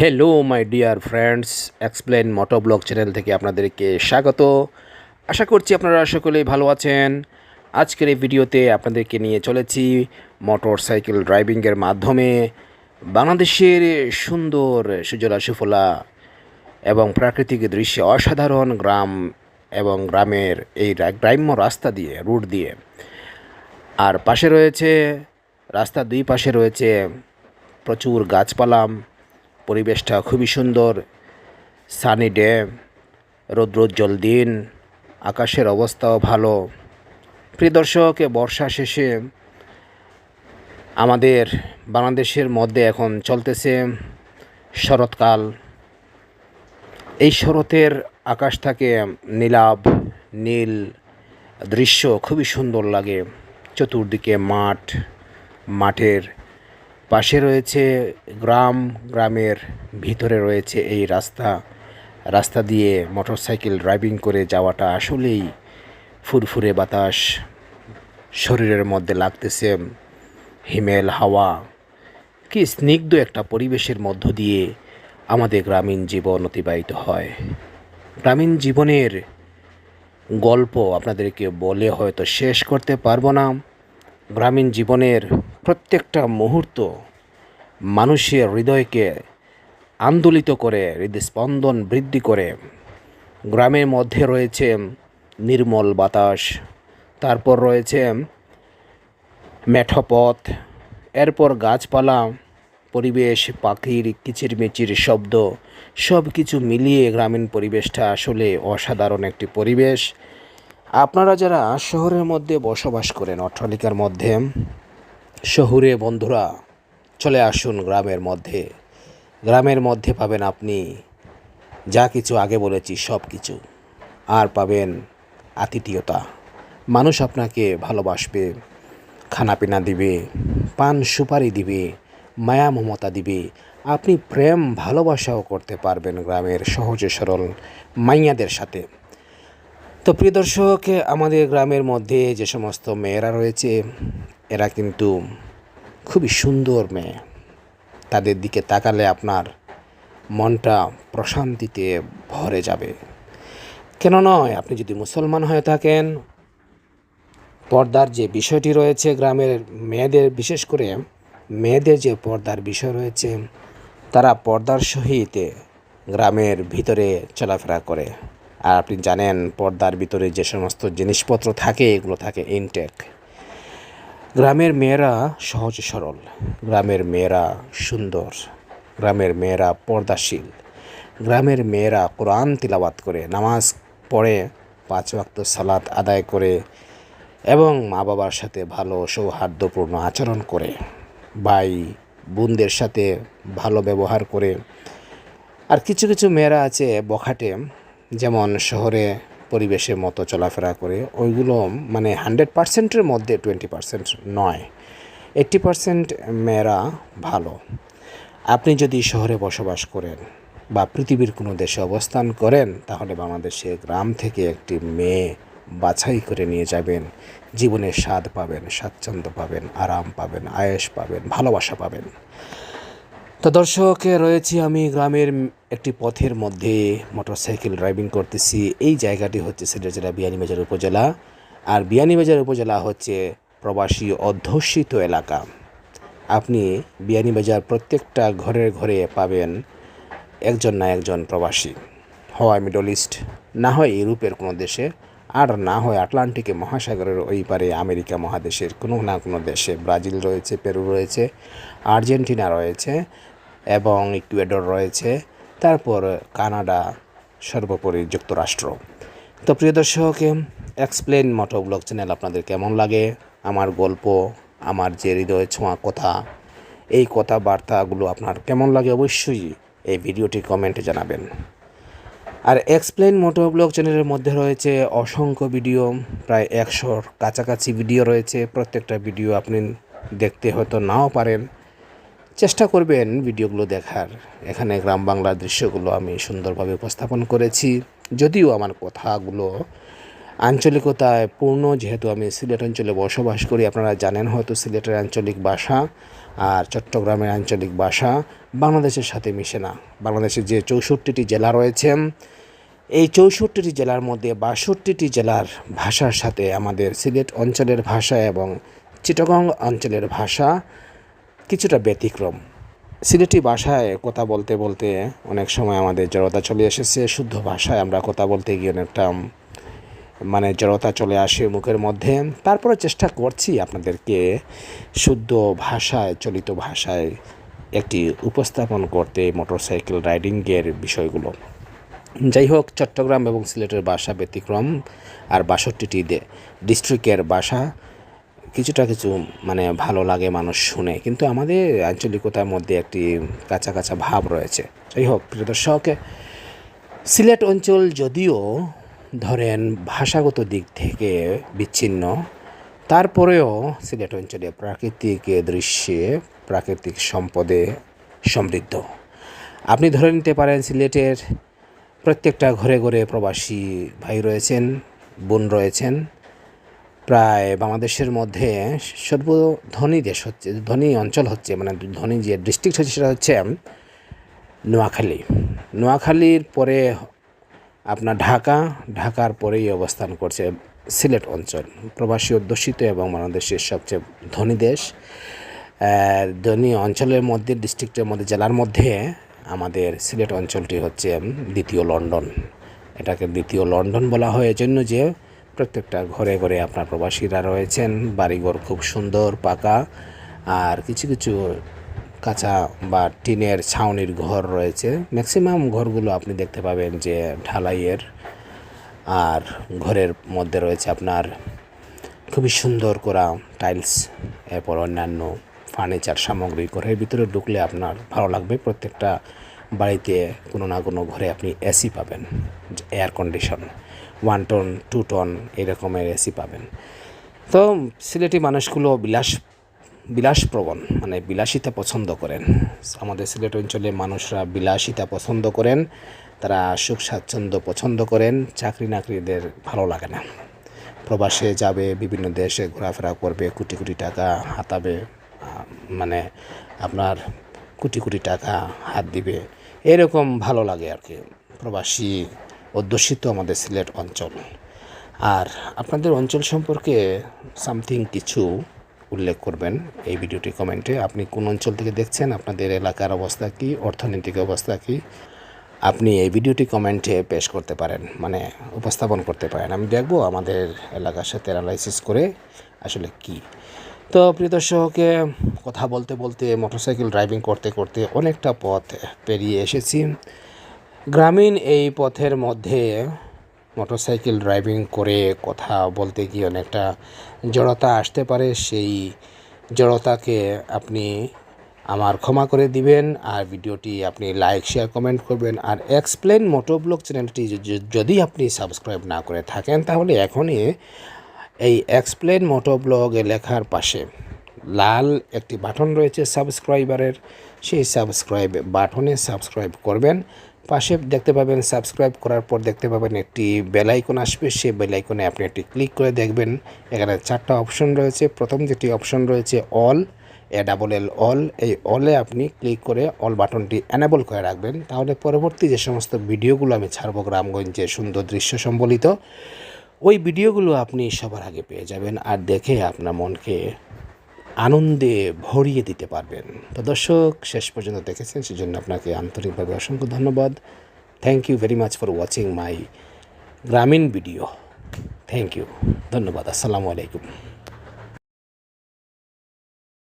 Hello my dear friends explain moto blog channel থেকে আপনাদেরকে স্বাগত। আশা করছি আপনারা সকলেই ভালো আছেন। আজকের এই ভিডিওতে আপনাদেরকে নিয়ে চলেছি মোটর সাইকেল ড্রাইভিংয়ের মাধ্যমে বাংলাদেশের সুন্দর, সুজলা, সুফলা এবং প্রাকৃতিক দৃশ্য, অসাধারণ গ্রাম এবং গ্রামের এই গ্রাম্য রাস্তা দিয়ে, রুট দিয়ে। আর পাশে রয়েছে, রাস্তার দুই পাশে রয়েছে প্রচুর গাছপালা। পরিবেশটা খুবই সুন্দর। সানি ডে রৌদ্রোজ্জ্বল দিন, আকাশের অবস্থাও ভালো। প্রিয় দর্শক বর্ষা শেষে আমাদের বাংলাদেশের মধ্যে এখন চলতেছে শরৎকাল। এই শরতের আকাশটাকে নীলাভ, নীল দৃশ্য খুবই সুন্দর লাগে। চতুর্দিকে মাঠ, মাঠের পাশে রয়েছে গ্রাম, গ্রামের ভিতরে রয়েছে এই রাস্তা। রাস্তা দিয়ে মোটরসাইকেল ড্রাইভিং করে যাওয়াটা আসলেই ফুরফুরে বাতাস। শরীরের মধ্যে লাগতেছে হিমেল হাওয়া। কি স্নিগ্ধ একটা পরিবেশের মধ্য দিয়ে আমাদের গ্রামীণ জীবন অতিবাহিত হয়। গ্রামীণ জীবনের গল্প আপনাদেরকে বলে হয়তো শেষ করতে পারব না। গ্রামীণ জীবনের প্রত্যেকটা মুহূর্ত মানুষের হৃদয়কে আন্দোলিত করে, হৃদস্পন্দন বৃদ্ধি করে। গ্রামের মধ্যে রয়েছে নির্মল বাতাস, তারপর রয়েছে মেঠপথ, এরপর গাছপালা, পরিবেশ, পাখির কিচিরমিচির শব্দ সব কিছু মিলিয়ে গ্রামীণ পরিবেশটা আসলে অসাধারণ একটি পরিবেশ। আপনারা যারা শহরের মধ্যে বসবাস করেন, অট্টালিকার মধ্যে শহুরে বন্ধুরা, চলে আসুন গ্রামের মধ্যে। গ্রামের মধ্যে পাবেন আপনি যা কিছু আগে বলেছি, সব কিছু। আর পাবেন আতিথেয়তা। মানুষ আপনাকে ভালোবাসবে, খানাপিনা দিবে, পান সুপারি দিবে, মায়া মমতা দিবে। আপনি প্রেম ভালোবাসাও করতে পারবেন গ্রামের সহজে সরল মাইয়াদের সাথে। তো প্রিয় দর্শক, আমাদের গ্রামের মধ্যে যে সমস্ত মেয়েরা রয়েছে, এরা কিন্তু খুবই সুন্দর মেয়ে। তাদের দিকে তাকালে আপনার মনটা প্রশান্তিতে ভরে যাবে। কেন নয়, আপনি যদি মুসলমান হয়ে থাকেন, পর্দার যে বিষয়টি রয়েছে গ্রামের মেয়েদের, বিশেষ করে মেয়েদের যে পর্দার বিষয় রয়েছে, তারা পর্দার সহিত গ্রামের ভিতরে চলাফেরা করে। আর আপনি জানেন, পর্দার ভিতরে যে সমস্ত জিনিসপত্র থাকে, এগুলো থাকে ইনটেক গ্রামের মেয়েরা সহজ সরল। গ্রামের মেয়েরা সুন্দর। গ্রামের মেয়েরা পর্দাশীল। গ্রামের মেয়েরা কোরআন তিলাবাত করে, নামাজ পড়ে, পাঁচ ওয়াক্ত সালাত আদায় করে এবং মা বাবার সাথে ভালো সৌহার্দ্যপূর্ণ আচরণ করে। ভাই বোনদের সাথে ভালো ব্যবহার করে। আর কিছু কিছু মেয়েরা আছে বখাটে। যেমন শহরে পরিবেশের মতো চলাফেরা করে, ওইগুলো মানে হান্ড্রেড পার্সেন্টের মধ্যে টোয়েন্টি পার্সেন্ট নয়। এইট্টি পার্সেন্ট মেয়েরা ভালো। আপনি যদি শহরে বসবাস করেন বা পৃথিবীর কোনো দেশে অবস্থান করেন, তাহলে বাংলাদেশে গ্রাম থেকে একটি মেয়ে বাছাই করে নিয়ে যাবেন। জীবনের স্বাদ পাবেন, স্বাচ্ছন্দ্য পাবেন, আরাম পাবেন আয়েস পাবেন, ভালোবাসা পাবেন। তো দর্শক, রয়েছি আমি গ্রামের একটি পথের মধ্যে, মোটরসাইকেল ড্রাইভিং করতেছি। এই জায়গাটি হচ্ছে সিলেট জেলা বিয়ানীবাজার উপজেলা। আর বিয়ানীবাজার উপজেলা হচ্ছে প্রবাসী অধ্যুষিত এলাকা। আপনি বিয়ানীবাজার প্রত্যেকটা ঘরের ঘরে পাবেন একজন না একজন প্রবাসী। হয় মিডল ইস্ট, না হয় ইউরোপের কোনো দেশে, আর না হয় আটলান্টিকে মহাসাগরের ওই পারে আমেরিকা মহাদেশের কোনো না কোনো দেশে। ব্রাজিল রয়েছে, পেরু রয়েছে, আর্জেন্টিনা রয়েছে। এবং ইকুয়েডর রয়েছে। তারপর কানাডা সর্বোপরি যুক্তরাষ্ট্র। তো প্রিয় দর্শক এক্সপ্লেন মোটো ব্লগ চ্যানেল আপনাদের কেমন লাগে? আমার গল্প, আমার যে হৃদয় ছোঁয়া কথা, এই কথাবার্তাগুলো আপনার কেমন লাগে অবশ্যই এই ভিডিওটি কমেন্টে জানাবেন। আর এক্সপ্লেন মোটো ব্লগ চ্যানেলের মধ্যে রয়েছে অসংখ্য ভিডিও প্রায় একশোর কাছাকাছি ভিডিও রয়েছে। প্রত্যেকটা ভিডিও আপনি দেখতে হয়তো নাও পারেন। চেষ্টা করবেন ভিডিওগুলো দেখার। এখানে গ্রাম বাংলার দৃশ্যগুলো আমি সুন্দরভাবে উপস্থাপন করেছি। যদিও আমার কথাগুলো আঞ্চলিকতায় পূর্ণ, যেহেতু আমি সিলেট অঞ্চলে বসবাস করি, আপনারা জানেন হয়তো সিলেটের আঞ্চলিক ভাষা আর চট্টগ্রামের আঞ্চলিক ভাষা বাংলাদেশের সাথে মিশে না। বাংলাদেশের যে চৌষট্টিটি জেলা রয়েছে, এই চৌষট্টিটি জেলার মধ্যে বাষট্টিটি জেলার ভাষার সাথে আমাদের সিলেট অঞ্চলের ভাষা এবং চিটাগং অঞ্চলের ভাষা কিছুটা ব্যতিক্রম। সিলেটি ভাষায় কথা বলতে বলতে অনেক সময় আমাদের জড়তা চলে এসেছে, শুদ্ধ ভাষায় আমরা কথা বলতে গিয়ে অনেকটা মানে জড়তা চলে আসে মুখের মধ্যে। তারপরে চেষ্টা করছি আপনাদেরকে শুদ্ধ ভাষায়, চলিত ভাষায় একটি উপস্থাপন করতে, মোটরসাইকেল রাইডিংয়ের বিষয়গুলো। যাই হোক, চট্টগ্রাম এবং সিলেটের ভাষা ব্যতিক্রম, আর বাষট্টিটি ডিস্ট্রিক্টের ভাষা। কিছুটা কিছু মানে ভালো লাগে মানুষ শুনে। কিন্তু আমাদের আঞ্চলিকতার মধ্যে একটি কাঁচা কাঁচা ভাব রয়েছে। যাই হোক, প্রিয় দর্শক, সিলেট অঞ্চল যদিও ধরেন ভাষাগত দিক থেকে বিচ্ছিন্ন, তারপরেও সিলেট অঞ্চলে প্রাকৃতিক দৃশ্যে প্রাকৃতিক সম্পদে সমৃদ্ধ। আপনি ধরে নিতে পারেন, সিলেটের প্রত্যেকটা ঘরে ঘরে প্রবাসী ভাই রয়েছেন, বোন রয়েছেন। প্রায় বাংলাদেশের মধ্যে সর্বধনী দেশ হচ্ছে, ধনী অঞ্চল হচ্ছে মানে ধনী যে ডিস্ট্রিক্ট হচ্ছে সেটা হচ্ছে নোয়াখালী। নোয়াখালীর পরে আপনার ঢাকা, ঢাকার পরেই অবস্থান করছে সিলেট অঞ্চল। প্রবাসী, অধ্যুষিত এবং বাংলাদেশের সবচেয়ে ধনী দেশ। ধনী অঞ্চলের মধ্যে ডিস্ট্রিক্টের মধ্যে, জেলার মধ্যে আমাদের সিলেট অঞ্চলটি হচ্ছে দ্বিতীয় লন্ডন। এটাকে দ্বিতীয় লন্ডন বলা হয়। এজন্য যে প্রত্যেকটা ঘরে ঘরে আপনার প্রবাসীরা রয়েছেন। বাড়িঘর খুব সুন্দর, পাকা। আর কিছু কিছু কাঁচা বা টিনের ছাউনির ঘর রয়েছে। ম্যাক্সিমাম ঘরগুলো আপনি দেখতে পাবেন যে ঢালাইয়ের। আর ঘরের মধ্যে রয়েছে আপনার খুবই সুন্দর করা টাইলস এরপর অন্যান্য ফার্নিচার সামগ্রী। ঘরের ভিতরে ঢুকলে আপনার ভালো লাগবে। প্রত্যেকটা বাড়িতে কোনো না কোনো ঘরে আপনি এসি পাবেন air condition one ton two ton এরকমের এসি পাবেন। তো সিলেটি মানুষগুলো বিলাস, বিলাসপ্রবণ মানে বিলাসিতা পছন্দ করেন। আমাদের সিলেট অঞ্চলের মানুষরা বিলাসিতা পছন্দ করেন, তারা সুখ স্বাচ্ছন্দ্য পছন্দ করেন, চাকরি নাকরিদের ভালো লাগে না। প্রবাসে যাবে, বিভিন্ন দেশে ঘোরাফেরা করবে, কোটি কোটি টাকা হাতাবে মানে আপনার কোটি কোটি টাকা হাত দিবে, এরকম ভালো লাগে আর কি। প্রবাসী অধ্যুষিত আমাদের সিলেট অঞ্চল। আর আপনাদের অঞ্চল সম্পর্কে সামথিং কিছু উল্লেখ করবেন এই ভিডিওটি কমেন্টে। আপনি কোন অঞ্চল থেকে দেখছেন, আপনাদের এলাকার অবস্থা কী, অর্থনৈতিক অবস্থা কী, আপনি এই ভিডিওটি কমেন্টে পেশ করতে পারেন মানে উপস্থাপন করতে পারেন। আমি দেখব আমাদের এলাকার সাথে অ্যানালাইসিস করে আসলে কি। তো প্রিয় দর্শককে কথা বলতে বলতে মোটরসাইকেল ড্রাইভিং করতে করতে অনেকটা পথ পেরিয়ে এসেছি। গ্রামীণ এই পথের মধ্যে মোটরসাইকেল ড্রাইভিং করে কথা বলতে গিয়ে অনেকটা জড়তা আসতে পারে। সেই জড়তাকে আপনি আমার ক্ষমা করে দিবেন আর ভিডিওটি আপনি লাইক, শেয়ার, কমেন্ট করবেন। আর এক্সপ্লেন মোটোব্লগ চ্যানেলটি য- য- যদি আপনি সাবস্ক্রাইব না করে থাকেন, তাহলে এখনই এই এক্সপ্লেন মোটোব্লগ লেখার পাশে লাল একটি বাটন রয়েছে সাবস্ক্রাইবারের। সেই সাবস্ক্রাইব বাটনে সাবস্ক্রাইব করবেন। পাশে দেখতে পাবেন সাবস্ক্রাইব করার পর দেখতে পাবেন একটি বেল আইকন আসবে। সেই বেল আইকনে আপনি একটি ক্লিক করে দেখবেন। এখানে চারটা অপশন রয়েছে। প্রথম যেটি অপশন রয়েছে all, A double L all. এই অলে আপনি ক্লিক করে অল বাটনটি অ্যানেবল করে রাখবেন। তাহলে পরবর্তী যে সমস্ত ভিডিওগুলো আমি ছাড়বো গ্রামগঞ্জে সুন্দর দৃশ্য সম্বলিত, ওই ভিডিওগুলো আপনি সবার আগে পেয়ে যাবেন। আর দেখে আপনার মনকে আনন্দে ভরিয়ে দিতে পারবেন। তো দর্শক, শেষ পর্যন্ত দেখেছেন, সেজন্য আপনাকে আন্তরিকভাবে অসংখ্য ধন্যবাদ। Thank you very much for watching my গ্রামীণ ভিডিও থ্যাংক ইউ ধন্যবাদ। আসসালামু আলাইকুম।